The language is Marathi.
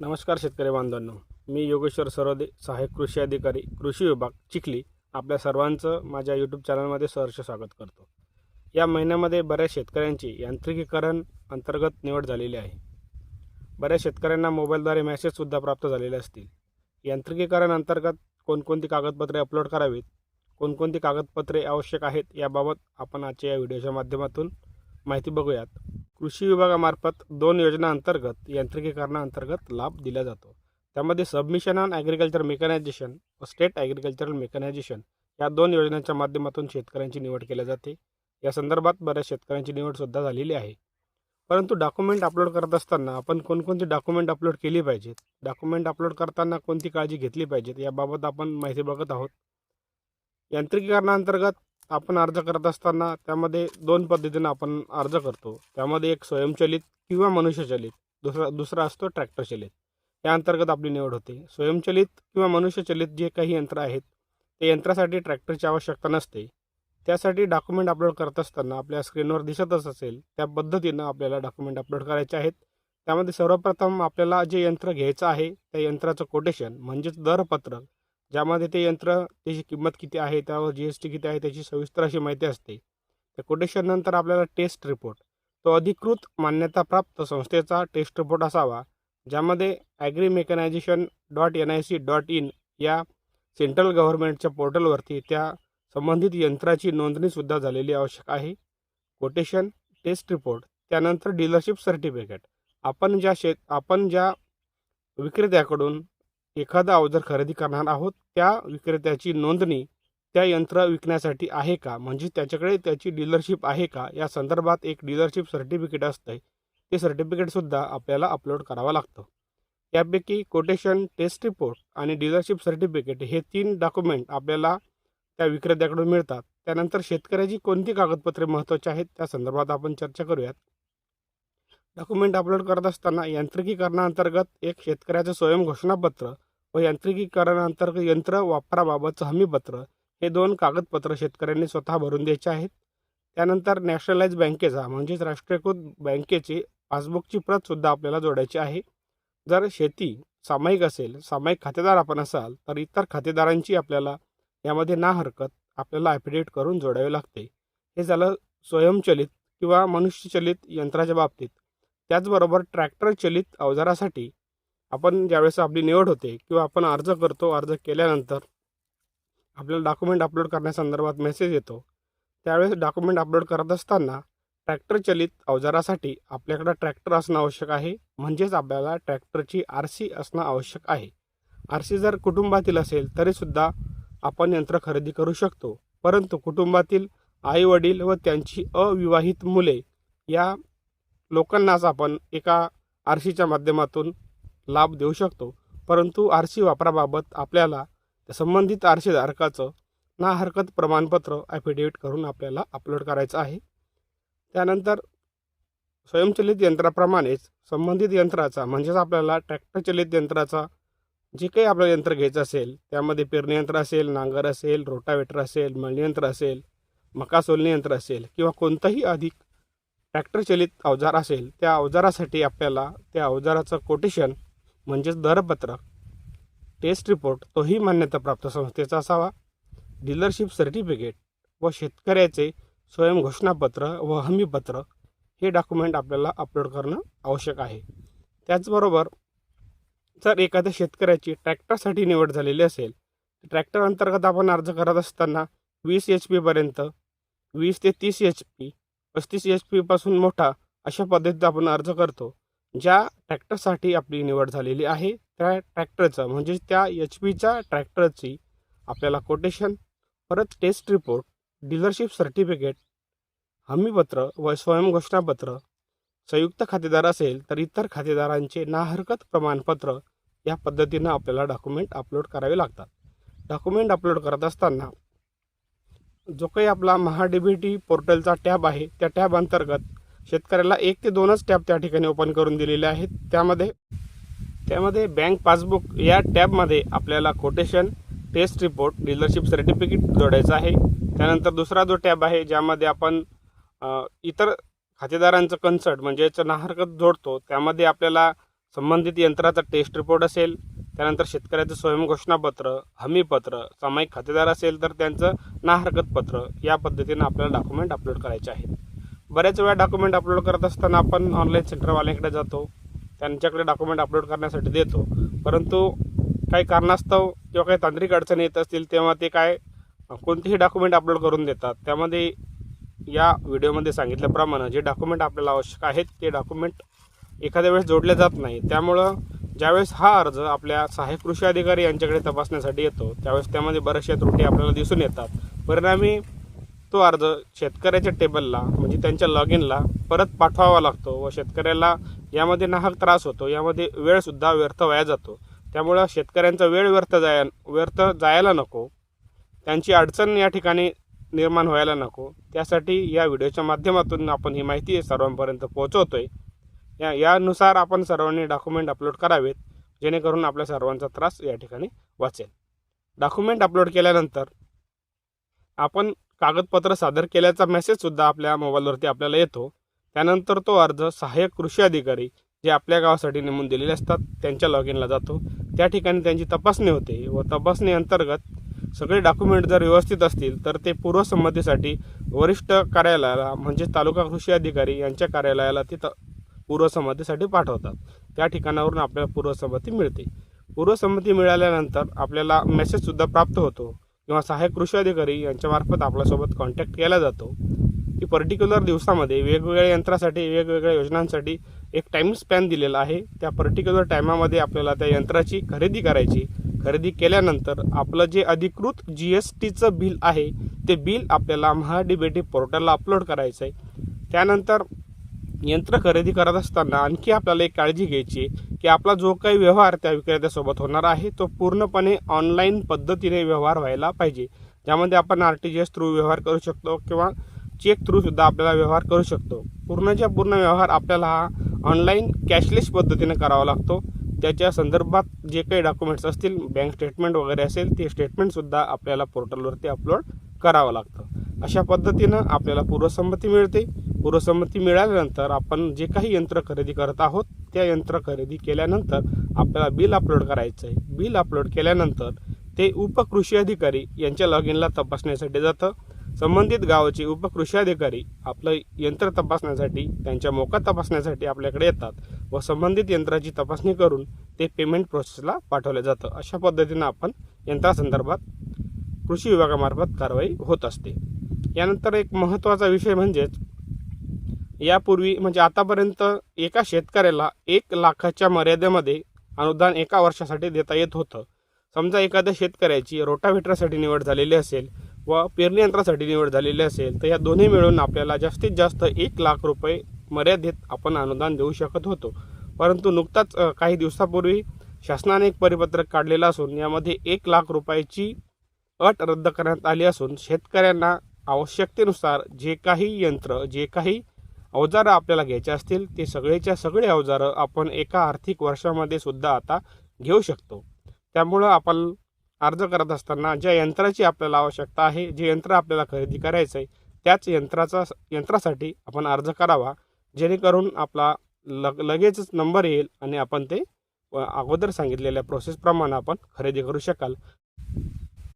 नमस्कार शेतकरी बांधवांनो. मी योगेश्वर सरोदे सहाय्यक कृषी अधिकारी कृषी विभाग चिखली आपल्या सर्वांचं माझ्या यूट्यूब चॅनलमध्ये सहर्ष स्वागत करतो. या महिन्यामध्ये बऱ्याच शेतकऱ्यांची यांत्रिकीकरण अंतर्गत निवड झालेली आहे. बऱ्याच शेतकऱ्यांना मोबाईलद्वारे मेसेजसुद्धा प्राप्त झालेले असतील. यांत्रिकीकरण अंतर्गत कोणकोणती कागदपत्रे अपलोड करावीत? कोणकोणती कागदपत्रे आवश्यक आहेत? याबाबत आपण आजच्या या व्हिडिओच्या माध्यमातून माहिती बघूयात. कृषी विभागामार्फत दोन योजना अंतर्गत यांत्रिकीकरणाअंतर्गत लाभ दिला जातो. त्यामध्ये सबमिशन ऑन ॲग्रिकल्चर मेकॅनायझेशन व स्टेट ॲग्रिकल्चरल मेकॅनायझेशन या दोन योजनांच्या माध्यमातून शेतकऱ्यांची निवड केली जाते. या संदर्भात बऱ्याच शेतकऱ्यांची निवडसुद्धा झालेली आहे. परंतु डॉक्युमेंट अपलोड करत असताना आपण कोणकोणती डॉक्युमेंट अपलोड केली पाहिजेत? डॉक्युमेंट अपलोड करताना कोणती काळजी घेतली पाहिजेत? याबाबत आपण माहिती बघत आहोत. यांत्रिकीकरणाअंतर्गत आपण अर्ज करत असताना त्यामध्ये दोन पद्धतीनं आपण अर्ज करतो. त्यामध्ये एक स्वयंचलित किंवा मनुष्यचलित दुसरा दुसरा असतो ट्रॅक्टर चलित या अंतर्गत आपली निवड होते. स्वयंचलित किंवा मनुष्यचलित जे काही यंत्र आहेत ते यंत्रासाठी ट्रॅक्टरची आवश्यकता नसते. त्यासाठी डॉक्युमेंट अपलोड करत असताना आपल्या स्क्रीनवर दिसतच असेल त्या पद्धतीनं आपल्याला डॉक्युमेंट अपलोड करायचे आहेत. त्यामध्ये सर्वप्रथम आपल्याला जे यंत्र घ्यायचं आहे त्या यंत्राचं कोटेशन म्हणजेच दरपत्रक ज्यामध्ये ते यंत्र त्याची किंमत किती आहे त्यावर जी एस टी किती आहे त्याची सविस्तर अशी माहिती असते. त्या कोटेशननंतर आपल्याला टेस्ट रिपोर्ट तो अधिकृत मान्यताप्राप्त संस्थेचा टेस्ट रिपोर्ट असावा ज्यामध्ये agri mechanisation dot N I C dot in या सेंट्रल गव्हर्नमेंटच्या पोर्टलवरती त्या संबंधित यंत्राची नोंदणीसुद्धा झालेली आवश्यक आहे. कोटेशन टेस्ट रिपोर्ट त्यानंतर डीलरशिप सर्टिफिकेट आपण ज्या शेत आपण ज्या विक्रेत्याकडून एखादा अवजार खरेदी करणार आहोत त्या विक्रेत्याची नोंदणी त्या यंत्र विकण्यासाठी आहे का? म्हणजे त्याच्याकडे त्याची डीलरशिप आहे का? या संदर्भात एक डीलरशिप सर्टिफिकेट असतं ते सर्टिफिकेटसुद्धा आपल्याला अपलोड करावं लागतं. यापैकी कोटेशन टेस्ट रिपोर्ट आणि डीलरशिप सर्टिफिकेट हे तीन डॉक्युमेंट आपल्याला त्या विक्रेत्याकडून मिळतात. त्यानंतर शेतकऱ्याची कोणती कागदपत्रे महत्त्वाची आहेत त्या संदर्भात आपण चर्चा करूयात. डॉक्युमेंट अपलोड करत असताना यांत्रिकीकरणाअंतर्गत एक शेतकऱ्याचं स्वयंघोषणापत्र व यांत्रिकीकरणाअंतर्गत यंत्र वापराबाबतचं हमीपत्र हे दोन कागदपत्र शेतकऱ्यांनी स्वतः भरून द्यायचे आहेत. त्यानंतर नॅशनलाइज बँकेचा म्हणजेच राष्ट्रीयकृत बँकेची पासबुकची प्रतसुद्धा आपल्याला जोडायची आहे. जर शेती सामायिक असेल सामायिक खातेदार आपण असाल तर इतर खातेदारांची आपल्याला यामध्ये ना हरकत आपल्याला ॲफिडेट करून जोडावे लागते. हे झालं स्वयंचलित किंवा मनुष्यचलित यंत्राच्या बाबतीत. त्याचबरोबर ट्रॅक्टर चलित अवजारासाठी आपण ज्यावेळेस आपली निवड होते किंवा आपण अर्ज करतो अर्ज केल्यानंतर आपल्याला डॉक्युमेंट अपलोड करण्यासंदर्भात मेसेज येतो. त्यावेळेस डॉक्युमेंट अपलोड करत असताना ट्रॅक्टर चलित अवजारासाठी आपल्याकडं ट्रॅक्टर असणं आवश्यक आहे. म्हणजेच आपल्याला ट्रॅक्टरची आर सी असणं आवश्यक आहे. आर सी जर कुटुंबातील असेल तरीसुद्धा आपण यंत्र खरेदी करू शकतो. परंतु कुटुंबातील आई वडील व त्यांची अविवाहित मुले या लोकांनाच आपण एका आर सीच्या माध्यमातून लाभ देऊ शकतो. परंतु आर सी वापराबाबत आपल्याला संबंधित आर सी धारकाचं ना हरकत प्रमाणपत्र ॲफिडेविट करून आपल्याला अपलोड करायचं आहे. त्यानंतर स्वयंचलित यंत्राप्रमाणेच संबंधित यंत्राचा म्हणजेच आपल्याला ट्रॅक्टरचलित यंत्राचा जे काही आपलं यंत्र घ्यायचं असेल त्यामध्ये पेरणी यंत्र असेल नांगर असेल रोटावेटर असेल मळणी यंत्र असेल मका सोलणी यंत्र असेल किंवा कोणतंही अधिक ट्रॅक्टरचलित अवजार असेल त्या अवजारासाठी आपल्याला त्या अवजाराचं कोटेशन म्हणजेच दरपत्रक टेस्ट रिपोर्ट तोही मान्यताप्राप्त संस्थेचा असावा. डीलरशिप सर्टिफिकेट व शेतकऱ्याचे स्वयंघोषणापत्र व हमीपत्र हे डॉक्युमेंट आपल्याला अपलोड करणं आवश्यक आहे. त्याचबरोबर जर एखाद्या शेतकऱ्याची ट्रॅक्टरसाठी निवड झालेली असेल ट्रॅक्टर अंतर्गत आपण अर्ज करत असताना वीस एच पीपर्यंत वीस ते तीस एच पी पस्तीस एच पीपासून मोठा अशा पद्धतीत आपण अर्ज करतो. ज्या ट्रॅक्टरसाठी आपली निवड झालेली आहे त्या ट्रॅक्टरचं म्हणजेच त्या एच पीच्या ट्रॅक्टरची आपल्याला कोटेशन परत टेस्ट रिपोर्ट डीलरशिप सर्टिफिकेट हमीपत्र व स्वयंघोषणापत्र संयुक्त खातेदार असेल तर इतर खातेदारांचे नाहरकत प्रमाणपत्र या पद्धतीनं आपल्याला डॉक्युमेंट अपलोड करावे लागतात. डॉक्युमेंट अपलोड करत असताना जो काही आपला महा डी बी टी पोर्टलचा टॅब आहे त्या टॅब अंतर्गत शेतकऱ्याला एक ते दोनच टॅब त्या ठिकाणी ओपन करून दिलेले आहेत. त्यामध्ये त्यामध्ये बँक पासबुक या टॅबमध्ये आपल्याला quotation test report dealership certificate जोडायचं आहे. त्यानंतर दुसरा जो टॅब आहे ज्यामध्ये आपण इतर खातेदारांचं कन्सर्ट म्हणजेच नाहरकत जोडतो त्यामध्ये आपल्याला संबंधित यंत्राचा टेस्ट रिपोर्ट असेल त्यानंतर शेतकऱ्याचं स्वयंघोषणापत्र हमीपत्र सामायिक खातेदार असेल तर त्यांचं नाहरकत पत्र या पद्धतीनं आपल्याला डॉक्युमेंट अपलोड करायचे आहेत. बऱ्याच वेळा डॉक्युमेंट अपलोड करत असताना आपण ऑनलाईन सेंटरवाल्यांकडे जातो. त्यांच्याकडे डॉक्युमेंट अपलोड करण्यासाठी देतो. परंतु काही कारणास्तव किंवा काही तांत्रिक अडचणी येत असतील तेव्हा ते काय कोणतेही डॉक्युमेंट अपलोड करून देतात. त्यामध्ये या व्हिडिओमध्ये सांगितल्याप्रमाणे जे डॉक्युमेंट आपल्याला आवश्यक आहेत ते डॉक्युमेंट एखाद्या वेळेस जोडले जात नाही. त्यामुळं ज्यावेळेस हा अर्ज आपल्या सहाय्यक कृषी अधिकारी यांच्याकडे तपासण्यासाठी येतो त्यावेळेस त्यामध्ये बऱ्याचशा त्रुटी आपल्याला दिसून येतात. परिणामी तो अर्ज शेतकऱ्याच्या टेबलला म्हणजे त्यांच्या लॉग इनला परत पाठवावा लागतो व शेतकऱ्याला यामध्ये नाहक त्रास होतो. यामध्ये वेळसुद्धा व्यर्थ वाया जातो. त्यामुळं शेतकऱ्यांचा वेळ व्यर्थ जाया व्यर्थ जायला नको. त्यांची अडचण या ठिकाणी निर्माण व्हायला नको. त्यासाठी या व्हिडिओच्या माध्यमातून आपण ही माहिती सर्वांपर्यंत पोहोचवतोय. या यानुसार आपण सर्वांनी डॉक्युमेंट अपलोड करावेत जेणेकरून आपल्या सर्वांचा त्रास या ठिकाणी वाचेल. डॉक्युमेंट अपलोड केल्यानंतर आपण कागदपत्र सादर केल्याचा मेसेजसुद्धा आपल्या मोबाईलवरती आपल्याला येतो. त्यानंतर तो अर्ज सहाय्यक कृषी अधिकारी जे आपल्या गावासाठी नेमून दिलेले असतात त्यांच्या लॉग इनला जातो. त्या ठिकाणी त्यांची तपासणी होते व तपासणी अंतर्गत सगळे डॉक्युमेंट जर व्यवस्थित असतील तर ते पूर्वसंमतीसाठी वरिष्ठ कार्यालयाला म्हणजे तालुका कृषी अधिकारी यांच्या कार्यालयाला ते त- पूर्वसंमतीसाठी पाठवतात. त्या ठिकाणावरून आपल्याला पूर्वसंमती मिळते. पूर्वसंमती मिळाल्यानंतर आपल्याला मेसेजसुद्धा प्राप्त होतो. किंवा सहाय्यक कृषी अधिकारी यांच्यामार्फत आपल्यासोबत कॉन्टॅक्ट केला जातो. की पर्टिक्युलर दिवसामध्ये वेगवेगळ्या यंत्रासाठी वेगवेगळ्या योजनांसाठी एक टाईम स्पॅन दिलेला आहे. त्या पर्टिक्युलर टायमामध्ये आपल्याला त्या यंत्राची खरेदी करायची. खरेदी केल्यानंतर आपलं जे अधिकृत जी एस टीचं बिल आहे ते बिल आपल्याला महा पोर्टलला अपलोड करायचं आहे त्यानंतर यंत्र खरेदी करत असताना आणखी आपल्याला एक काळजी घ्यायची की आपला जो काही व्यवहार त्या विक्रेत्यासोबत होणार आहे तो पूर्णपणे ऑनलाईन पद्धतीने व्यवहार व्हायला पाहिजे. ज्यामध्ये आपण R T G S through व्यवहार करू शकतो किंवा चेक थ्रूसुद्धा आपल्याला व्यवहार करू शकतो. पूर्णच्या पूर्ण व्यवहार आपल्याला हा ऑनलाईन कॅशलेस पद्धतीने करावा लागतो. त्याच्या संदर्भात जे काही डॉक्युमेंट्स असतील बँक स्टेटमेंट वगैरे असेल ते स्टेटमेंटसुद्धा आपल्याला पोर्टलवरती अपलोड करावं लागतं. अशा पद्धतीनं आपल्याला पूर्वसंमती मिळते. पूर्वसंमती मिळाल्यानंतर आपण जे काही यंत्र खरेदी करत आहोत त्या यंत्र खरेदी केल्यानंतर आपल्याला बिल अपलोड करायचं आहे बिल अपलोड केल्यानंतर ते उपकृषी अधिकारी यांच्या लॉग इनला तपासण्यासाठी जातं. संबंधित गावाचे उपकृषी अधिकारी आपलं यंत्र तपासण्यासाठी त्यांच्या मोका तपासण्यासाठी आपल्याकडे येतात व संबंधित यंत्राची तपासणी करून ते पेमेंट प्रोसेसला पाठवलं जातं. अशा पद्धतीनं आपण यंत्रासंदर्भात कृषी विभागामार्फत कारवाई होत असते. यानंतर एक महत्त्वाचा विषय म्हणजेच यापूर्वी म्हणजे आतापर्यंत एका शेतकऱ्याला एक लाखाच्या मर्यादेमध्ये अनुदान एका वर्षासाठी देता येत होतं. समजा एखाद्या शेतकऱ्याची रोटाव्हेटरसाठी निवड झालेली असेल व पेरणी यंत्रासाठी निवड झालेली असेल तर या दोन्ही मिळून आपल्याला जास्तीत जास्त एक लाख रुपये मर्यादेत आपण अनुदान देऊ शकत होतो. परंतु नुकताच काही दिवसापूर्वी शासनाने एक परिपत्रक काढलेलं असून यामध्ये एक लाख रुपयाची अट रद्द करण्यात आली असून शेतकऱ्यांना आवश्यकतेनुसार जे काही यंत्र जे काही अवजारं आपल्याला घ्यायचे असतील ते सगळेच्या सगळे अवजारं आपण एका आर्थिक वर्षामध्ये सुद्धा आता घेऊ शकतो. त्यामुळं आपण अर्ज करत असताना ज्या यंत्राची आपल्याला आवश्यकता आहे जे यंत्र आपल्याला खरेदी करायचं आहे त्याच यंत्राचा यंत्रासाठी आपण अर्ज करावा जेणेकरून आपला लग लगेचच नंबर येईल आणि आपण ते अगोदर सांगितलेल्या प्रोसेसप्रमाणे आपण खरेदी करू शकाल.